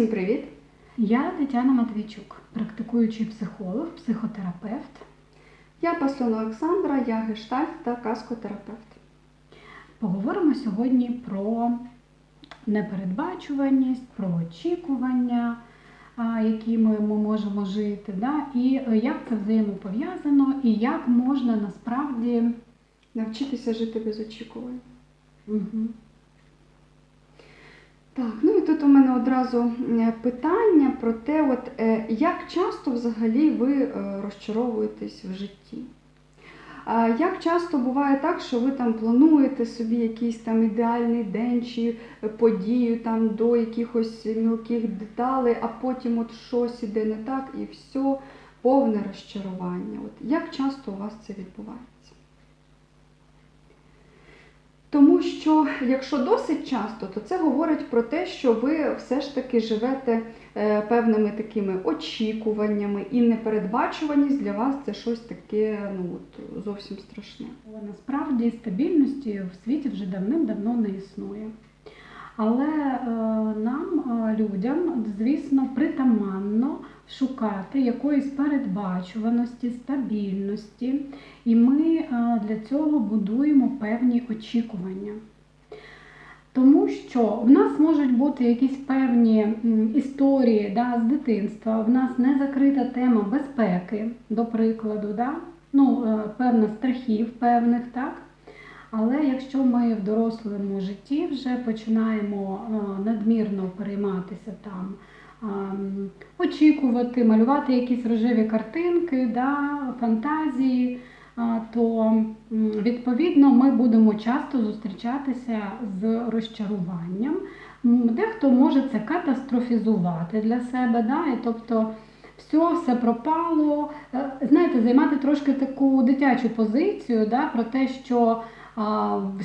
Всім привіт! Я Тетяна Матвійчук, практикуючий психолог, психотерапевт. Я Паслон Олександра, я гештальт та каскотерапевт. Поговоримо сьогодні про непередбачуваність, про очікування, якими ми можемо жити, да? і е, як це взаємопов'язано, і як можна насправді. Навчитися жити без очікувань. Мгм. Так, ну і тут у мене одразу питання про те, от, е, як часто взагалі ви е, розчаровуєтесь в житті? Як часто буває так, що ви там плануєте собі якийсь там ідеальний день чи подію там до якихось мілких деталей, а потім от щось іде не так і все, повне розчарування. От як часто у вас це відбувається? Тому що, якщо досить часто, то це говорить про те, що ви все ж таки живете е, певними такими очікуваннями, і непередбачуваність для вас це щось таке ну, от, зовсім страшне. Але насправді стабільності в світі вже давним-давно не існує. Але е, нам, е, людям, звісно, притаманно шукати якоїсь передбачуваності, стабільності, і ми е, для цього будуємо певні очікування. Тому що в нас можуть бути якісь певні історії да, з дитинства, в нас не закрита тема безпеки, до прикладу, да? ну, е, певна страхів певних, так? Але якщо ми в дорослому житті вже починаємо е, надмірно перейматися там, ем, очікувати, малювати якісь рожеві картинки, да, фантазії, то відповідно ми будемо часто зустрічатися з розчаруванням. Дехто може це катастрофізувати для себе, да, і тобто все, все пропало. Е, Знаєте, займати трошки таку дитячу позицію да, про те, що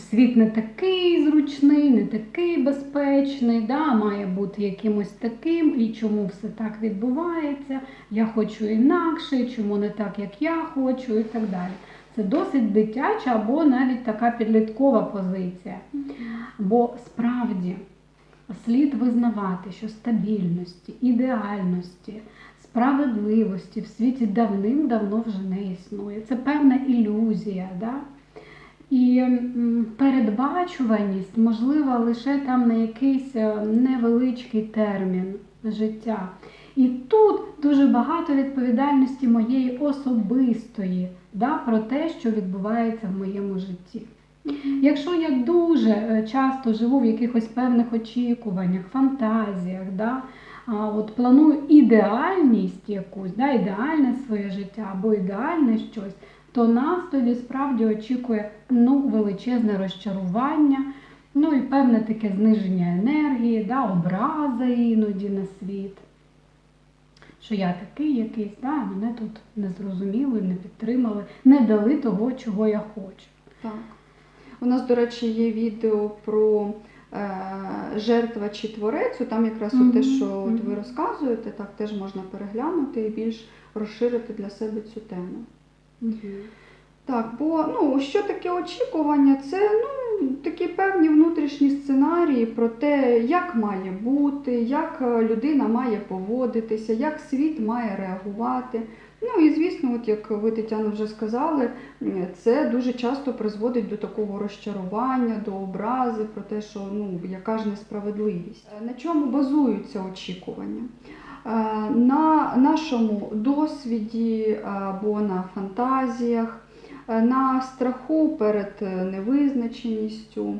світ не такий зручний, не такий безпечний, да, має бути якимось таким, і чому все так відбувається, я хочу інакше, чому не так, як я хочу, і так далі. Це досить дитяча або навіть така підліткова позиція. Бо справді слід визнавати, що стабільності, ідеальності, справедливості в світі давним-давно вже не існує. Це певна ілюзія. Да? І передбачуваність можлива лише там на якийсь е, невеличкий термін життя. І тут дуже багато відповідальності моєї особистої да, про те, що відбувається в моєму житті. Якщо я дуже е, часто живу в якихось певних очікуваннях, фантазіях, да, от планую ідеальність якусь, да, ідеальне своє життя або ідеальне щось, то нас тоді справді очікує ну, величезне розчарування, ну і певне таке зниження енергії, да, образа іноді на світ. Що я такий якийсь, да, мене тут не зрозуміли, не підтримали, не дали того, чого я хочу. Так. У нас, до речі, є відео про е, жертва чи творець. Там якраз от те, Мгм, що от ви розказуєте, так теж можна переглянути і більш розширити для себе цю тему. Так, бо ну, що таке очікування? Це ну, такі певні внутрішні сценарії про те, як має бути, як е, людина має поводитися, як світ має реагувати. Ну і звісно, от як ви Тетяна вже сказали, це дуже часто призводить до такого розчарування, до образи про те, що ну яка ж несправедливість. Е, На чому базуються очікування? Е, На нашому досвіді або на фантазіях, е, на страху перед е, невизначеністю,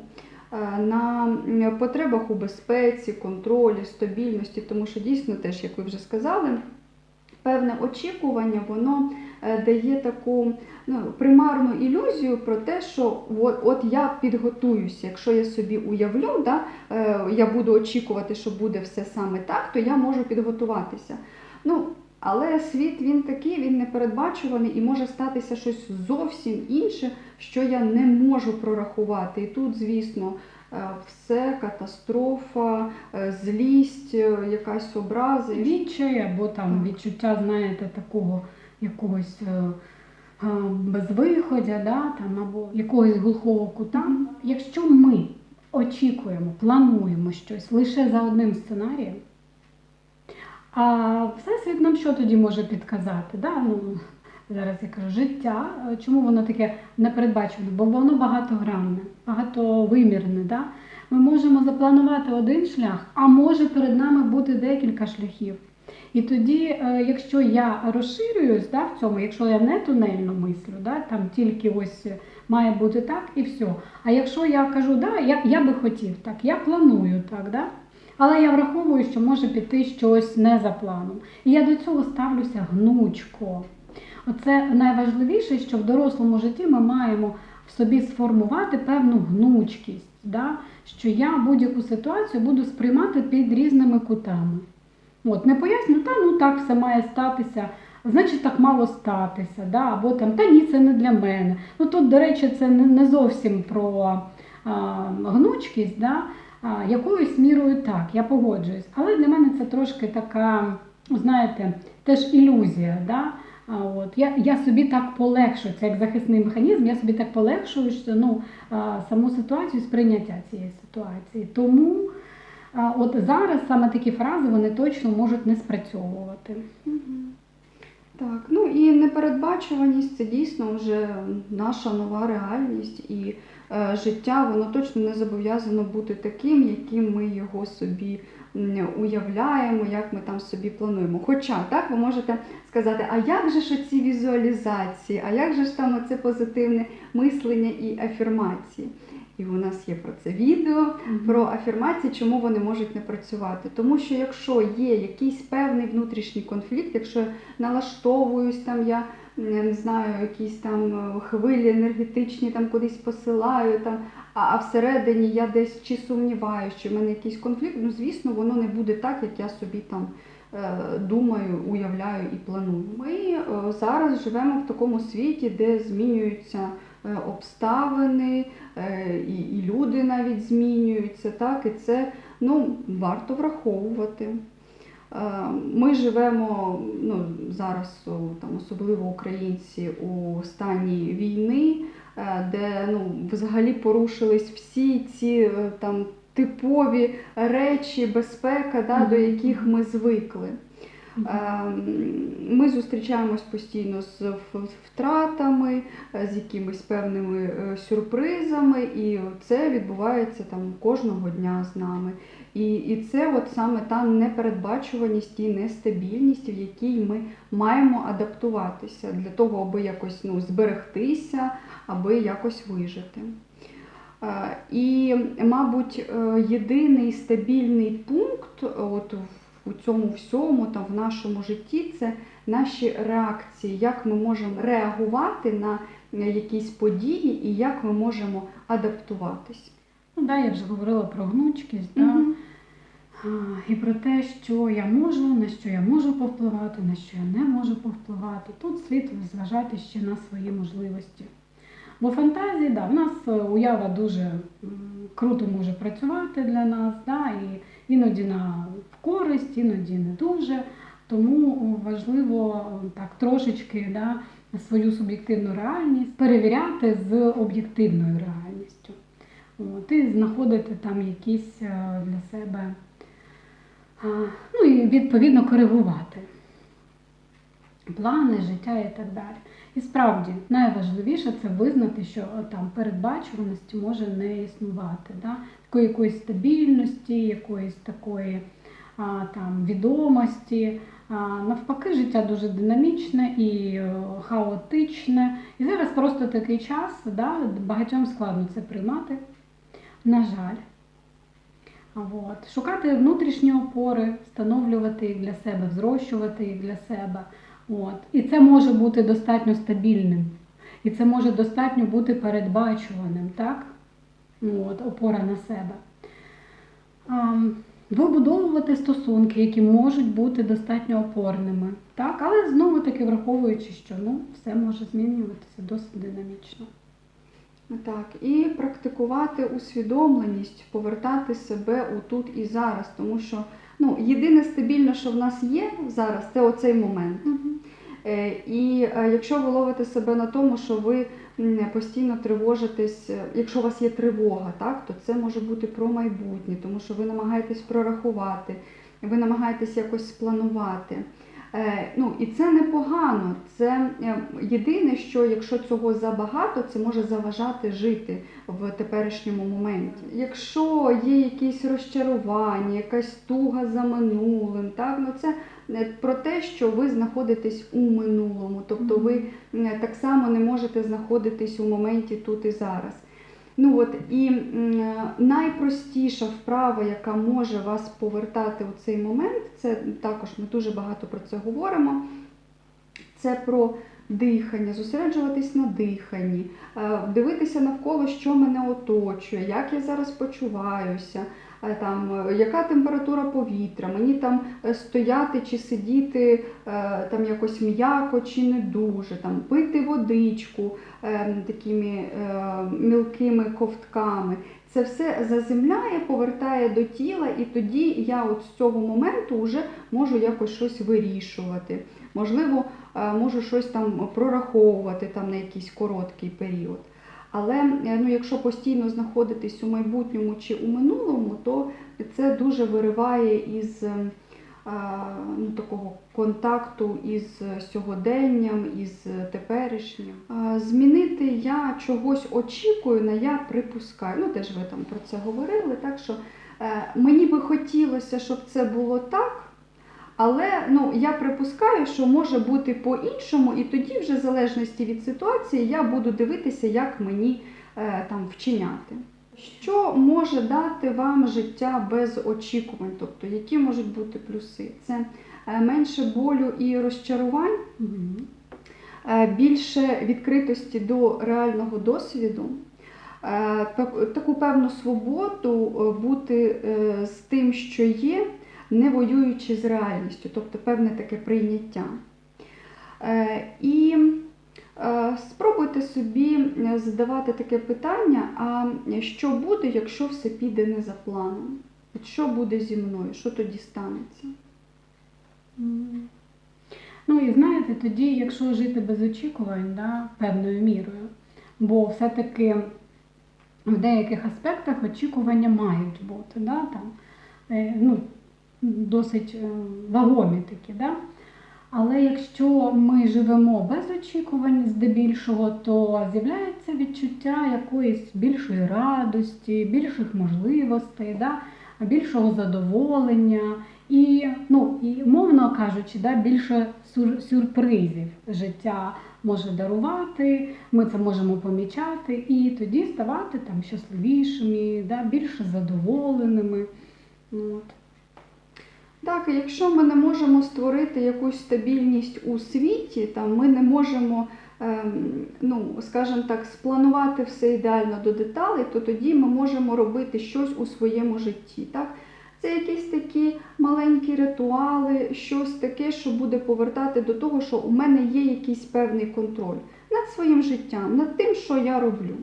на потребах у безпеці, контролі, стабільності, тому що дійсно теж, як ви вже сказали, певне очікування, воно е, дає таку ну, примарну ілюзію про те, що от, от я підготуюся, якщо я собі уявлю, да, е, я буду очікувати, що буде все саме так, то я можу підготуватися. Ну, але світ він такий, він непередбачуваний і може статися щось зовсім інше, що я не можу прорахувати. І тут, звісно, все катастрофа, е, злість, е, якась образа. Відчай або там Так. відчуття, знаєте, такого якогось е, е, безвиходя, да, там, або якогось глухого кута. Якщо ми очікуємо, плануємо щось лише за одним сценарієм, А всесвіт нам що тоді може підказати? Да? Ну, зараз я кажу, життя, е, чому воно таке непередбачене? Бо воно багатогранне, багатовимірне. Да? Ми можемо запланувати один шлях, а може перед нами бути декілька шляхів. І тоді, е, якщо я розширююсь да, в цьому, якщо я не тунельно мислю, да, там тільки ось має бути так і все. А якщо я кажу, да, я, я би хотів так, я планую так, да, але я враховую, що може піти щось не за планом. І я до цього ставлюся гнучко. Оце найважливіше, що в дорослому житті ми маємо собі сформувати певну гнучкість, да? що я будь-яку ситуацію буду сприймати під різними кутами. От, не поясню, та ну так все має статися, значить так мало статися, да? або там та ні, це не для мене. Ну тут, до речі, це не зовсім про а, гнучкість, да? а, якоюсь мірою так, я погоджуюсь. Але для мене це трошки така, знаєте, теж ілюзія. Да? А от я, я собі так полегшую, це як захисний механізм, я собі так полегшую що, ну, саму ситуацію, сприйняття цієї ситуації. Тому от зараз саме такі фрази вони точно можуть не спрацьовувати. Так, ну і непередбачуваність це дійсно вже наша нова реальність, і е, життя воно точно не зобов'язано бути таким, яким ми його собі уявляємо, як ми там собі плануємо. Хоча так ви можете сказати, а як же ж ці візуалізації, а як же ж там оце позитивне мислення і афірмації? І у нас є про це відео, про афірмації, чому вони можуть не працювати. Тому що якщо є якийсь певний внутрішній конфлікт, якщо я налаштовуюсь, там я м, не знаю, якісь там е, хвилі енергетичні там кудись посилаю, там, а, а всередині я десь чи сумніваюся, що в мене якийсь конфлікт, ну звісно, воно не буде так, як я собі там. е, Думаю, уявляю і планую. Ми е, зараз живемо в такому світі, де змінюються обставини, і, і люди навіть змінюються, так, і це ну, варто враховувати. Е, Ми живемо ну, зараз, там, особливо українці, у стані війни, е, де ну, взагалі порушились всі ці е, там, типові речі, безпека, да, до яких ми звикли. Ми зустрічаємось постійно з втратами, з якимись певними сюрпризами, і це відбувається там кожного дня з нами. І, і це от саме та непередбачуваність і нестабільність, в якій ми маємо адаптуватися для того, аби якось ну, зберегтися, аби якось вижити. Е, І, мабуть, е, єдиний стабільний пункт от у цьому всьому, там, в нашому житті, це наші реакції, як ми можемо реагувати на е, якісь події і як ми можемо адаптуватись. Ну, да, я вже говорила про гнучкість. Да? І про те, що я можу, на що я можу повпливати, на що я не можу повпливати. Тут слід зважати ще на свої можливості. Бо фантазії, да, в нас е, уява дуже круто може працювати для нас, да, і іноді на користь, іноді не дуже. Тому важливо так трошечки да, свою суб'єктивну реальність перевіряти з об'єктивною реальністю. От, і знаходити там якісь е, для себе, ну і відповідно коригувати плани, життя і так далі. І справді найважливіше це визнати, що е, там передбачуваності може не існувати. Да? Такої якоїсь стабільності, якоїсь такої а, там, відомості. А, навпаки, життя дуже динамічне і е, хаотичне. І зараз просто такий час, да, багатьом складно це приймати. На жаль. От. Шукати внутрішні опори, встановлювати їх для себе, взрощувати їх для себе. От. І це може бути достатньо стабільним. І це може достатньо бути передбачуваним, так? От, опора на себе. А, вибудовувати стосунки, які можуть бути достатньо опорними, так? але знову таки враховуючи, що ну, все може змінюватися досить динамічно. Так, і практикувати усвідомленість, повертати себе у тут і зараз, тому що ну, єдине стабільне, що в нас є зараз, це оцей момент. Е, І е, якщо ви ловите себе на тому, що ви постійно тривожитесь, е, якщо у вас є тривога, так, то це може бути про майбутнє, тому що ви намагаєтесь прорахувати, ви намагаєтесь якось спланувати. Е, Ну, і це непогано. Це е, єдине, що якщо цього забагато, це може заважати жити в теперішньому моменті. Якщо є якісь розчарування, якась туга за минулим, так ну це е, про те, що ви знаходитесь у минулому, тобто ви так само не можете знаходитись у моменті тут і зараз. Ну от і найпростіша вправа, яка може вас повертати у цей момент, це також ми дуже багато про це говоримо. Це про дихання, зосереджуватись на диханні, е, дивитися навколо, що мене оточує, як я зараз почуваюся, е, там, е, яка температура повітря, мені там е, стояти чи сидіти е, там якось м'яко чи не дуже, там, пити водичку е, такими е, мілкими ковтками. Це все заземляє, повертає до тіла, і тоді я от з цього моменту вже можу якось щось вирішувати. Можливо, е, можу щось там прораховувати там на якийсь короткий період. Але е, ну, якщо постійно знаходитись у майбутньому чи у минулому, то це дуже вириває із е, ну, такого контакту із сьогоденням, із теперішнім. Е, Змінити я чогось очікую, на я припускаю. Ну, теж ви там про це говорили. Так що мені би хотілося, щоб це було так. Але ну, я припускаю, що може бути по-іншому, і тоді, вже в залежності від ситуації, я буду дивитися, як мені е, там вчиняти. Що може дати вам життя без очікувань? Тобто, які можуть бути плюси? Це е, менше болю і розчарувань, е, більше відкритості до реального досвіду, е, таку певну свободу бути з тим, що є, не воюючи з реальністю, тобто певне таке прийняття. Е, І е, спробуйте собі е, задавати таке питання: а що буде, якщо все піде не за планом? От що буде зі мною? Що тоді станеться? Ну і знаєте, тоді, якщо жити без очікувань, да, певною мірою, бо все-таки в деяких аспектах очікування мають бути, да, там, ну, досить е, вагомі такі. Да? Але якщо ми живемо без очікувань здебільшого, то з'являється відчуття якоїсь більшої радості, більших можливостей, да? більшого задоволення і, ну, і мовно кажучи, да, більше сюр- сюрпризів життя може дарувати, ми це можемо помічати і тоді ставати там щасливішими, да, більше задоволеними. От. Так, якщо ми не можемо створити якусь стабільність у світі, там ми не можемо, ем, ну скажімо так, спланувати все ідеально до деталей, то тоді ми можемо робити щось у своєму житті. Так? Це якісь такі маленькі ритуали, щось таке, що буде повертати до того, що у мене є якийсь певний контроль над своїм життям, над тим, що я роблю.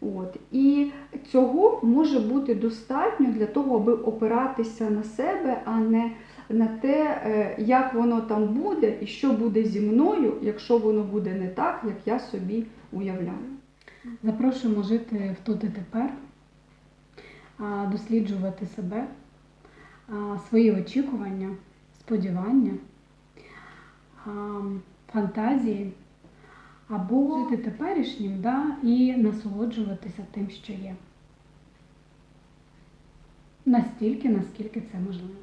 От. І цього може бути достатньо для того, аби опиратися на себе, а не на те, е, як воно там буде і що буде зі мною, якщо воно буде не так, як я собі уявляю. Запрошуємо жити в тут і тепер, досліджувати себе, свої очікування, сподівання, фантазії, або жити теперішнім да, і насолоджуватися тим, що є. Настільки, наскільки це можливо.